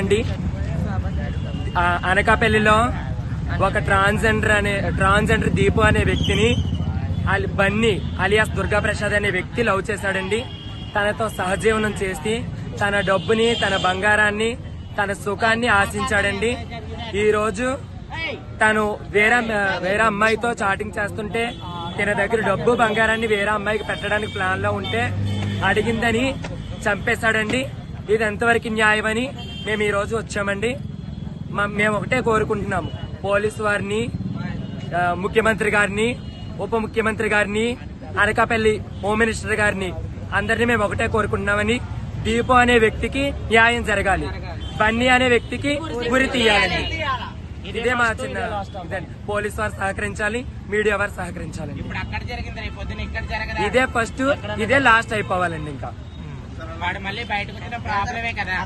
అండి అనకాపల్లిలో ఒక ట్రాన్స్జెండర్ అనే ట్రాన్స్జెండర్ దీపు అనే వ్యక్తిని బన్నీ అలియాస్ దుర్గా ప్రసాద్ అనే వ్యక్తి లవ్ చేశాడండి తనతో సహజీవనం చేసి తన డబ్బుని తన బంగారాన్ని తన సుఖాన్ని ఆశించాడండి ఈరోజు తను వేరే వేరే అమ్మాయితో చాటింగ్ చేస్తుంటే తన దగ్గర డబ్బు బంగారాన్ని వేరే అమ్మాయికి పెట్టడానికి ప్లాన్లో ఉంటే అడిగిందని చంపేశాడండి. ఇది ఎంతవరకు న్యాయమని మేము ఈ రోజు వచ్చామండి. మేము ఒకటే కోరుకుంటున్నాము. పోలీసు వారిని ముఖ్యమంత్రి గారిని ఉప ముఖ్యమంత్రి గారిని అనకాపల్లి హోమ్ మినిస్టర్ గారిని అందరినీ మేము ఒకటే కోరుకుంటున్నామని దీపం అనే వ్యక్తికి న్యాయం జరగాలి. బన్నీ అనే వ్యక్తికి గురి తీయాలండి ఇదే మా చిన్న పోలీసు వారు సహకరించాలి మీడియా వారు సహకరించాలి ఇప్పుడు అక్కడ జరిగింది రేపు పొద్దున్న ఇక్కడ జరగదా? ఇదే ఫస్ట్ ఇదే లాస్ట్ అయిపోవాలండి ఇంకా. వాడు మళ్ళీ బయటకు వచ్చిన ప్రాబ్లమే కదా.